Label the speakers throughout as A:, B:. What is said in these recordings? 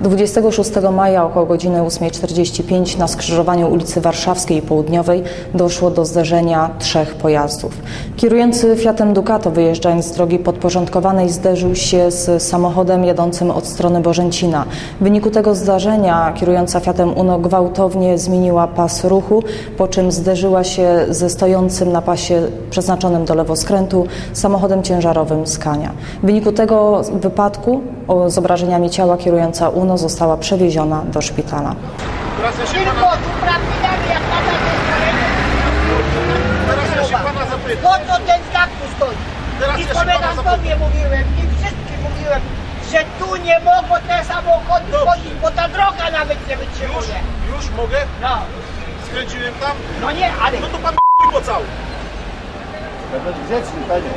A: 26 maja około godziny 8.45 na skrzyżowaniu ulicy Warszawskiej i Południowej doszło do zderzenia trzech pojazdów. Kierujący Fiatem Ducato wyjeżdżając z drogi podporządkowanej zderzył się z samochodem jadącym od strony Bożęcina. W wyniku tego zdarzenia kierująca Fiatem Uno gwałtownie zmieniła pas ruchu, po czym zderzyła się ze stojącym na pasie przeznaczonym do lewoskrętu samochodem ciężarowym Scania. W wyniku tego wypadku z obrażeniami ciała kierująca Uno została przewieziona do szpitala.
B: Zapytam.
C: po co ten znak tu stoi?
B: Teraz
C: I
B: pana
C: komendantowie mówiłem, i wszystkim mówiłem, że tu nie mogą te samochody chodzić, bo ta droga nawet nie
B: Już,
C: wytrzymuje.
B: już mogę?
C: No,
B: Skręciłem tam?
C: no nie, ale
B: No to pan po cały.
D: Grzeczny, panie.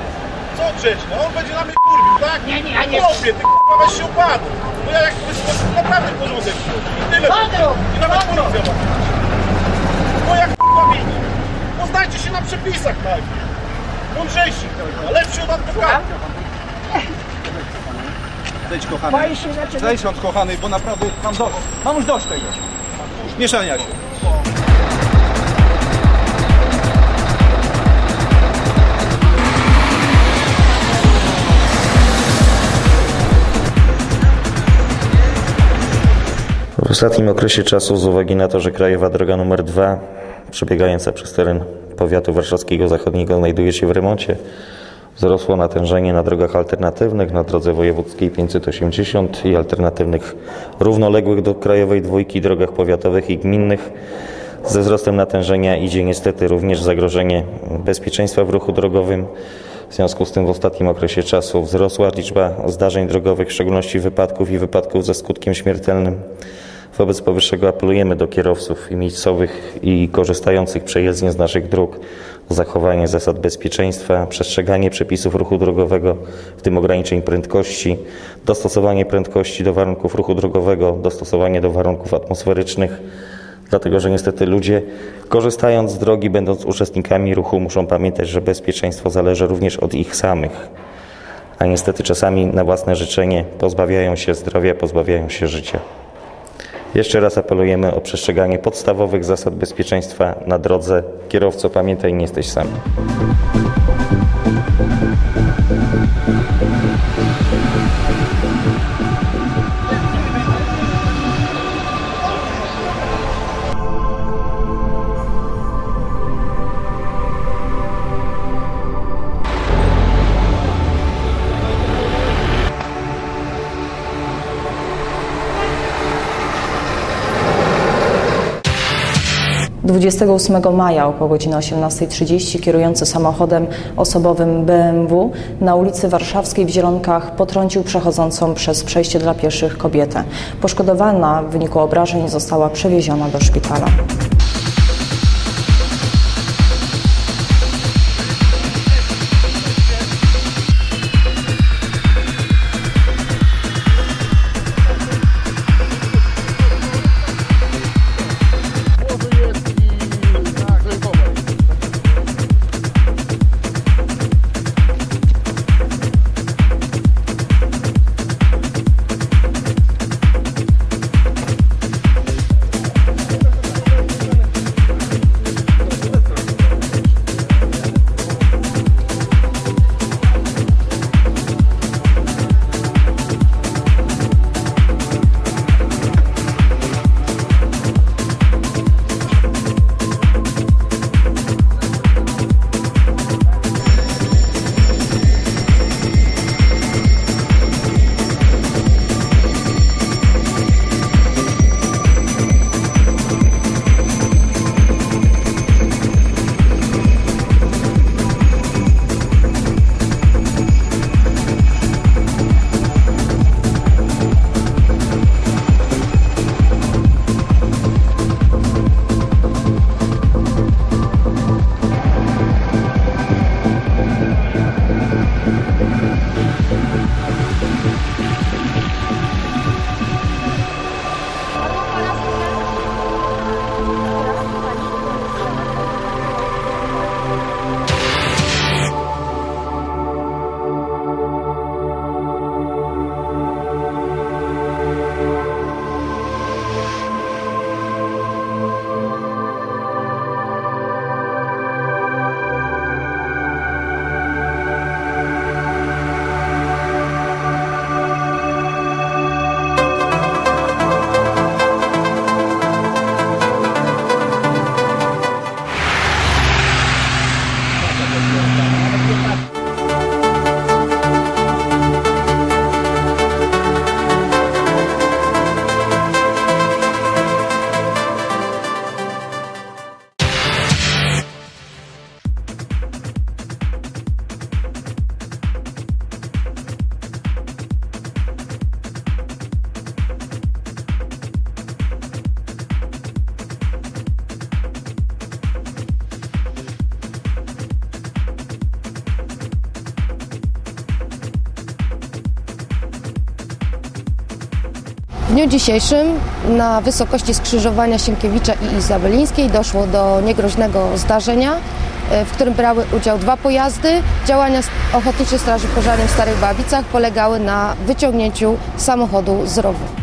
B: Co grzeczny? On będzie na mnie kurwił, tak?
C: Nie, nie, ja nie-
B: Chłopie, ty kurwa weź się upadł. Bo ja jak wyskoczę, naprawdę porządek. I tyle.
C: Padł,
B: I nawet policja ma. Bo jak kurwa widzi. Poznajcie się na przepisach najpierw. Mądrzejsi kurwa, lepszy od adwokata.
D: Zejdź kochany. Zejdź od kochany, bo naprawdę mam dość. Mam już dość tego. Mieszania się.
E: Ostatnim okresie czasu, z uwagi na to, że krajowa droga nr 2, przebiegająca przez teren powiatu warszawskiego zachodniego, znajduje się w remoncie, wzrosło natężenie na drogach alternatywnych, na drodze wojewódzkiej 580 i alternatywnych równoległych do krajowej dwójki drogach powiatowych i gminnych. Ze wzrostem natężenia idzie niestety również zagrożenie bezpieczeństwa w ruchu drogowym. W związku z tym w ostatnim okresie czasu wzrosła liczba zdarzeń drogowych, w szczególności wypadków i wypadków ze skutkiem śmiertelnym. Wobec powyższego apelujemy do kierowców i miejscowych i korzystających przejezdnie z naszych dróg. O zachowanie zasad bezpieczeństwa, przestrzeganie przepisów ruchu drogowego, w tym ograniczeń prędkości, dostosowanie prędkości do warunków ruchu drogowego, dostosowanie do warunków atmosferycznych, dlatego że niestety ludzie korzystając z drogi, będąc uczestnikami ruchu, muszą pamiętać, że bezpieczeństwo zależy również od ich samych, a niestety czasami na własne życzenie pozbawiają się zdrowia, pozbawiają się życia. Jeszcze raz apelujemy o przestrzeganie podstawowych zasad bezpieczeństwa na drodze. Kierowco, pamiętaj, nie jesteś sam.
A: – 28 maja około godziny 18.30 kierujący samochodem osobowym BMW na ulicy Warszawskiej w Zielonkach potrącił przechodzącą przez przejście dla pieszych kobietę. Poszkodowana w wyniku obrażeń została przewieziona do szpitala.
F: Dniu dzisiejszym na wysokości skrzyżowania Sienkiewicza i Izabelińskiej doszło do niegroźnego zdarzenia, e, w którym brały udział dwa pojazdy. Działania Ochotniczej Straży Pożarnej w Starych Bawicach polegały na wyciągnięciu samochodu z rowu.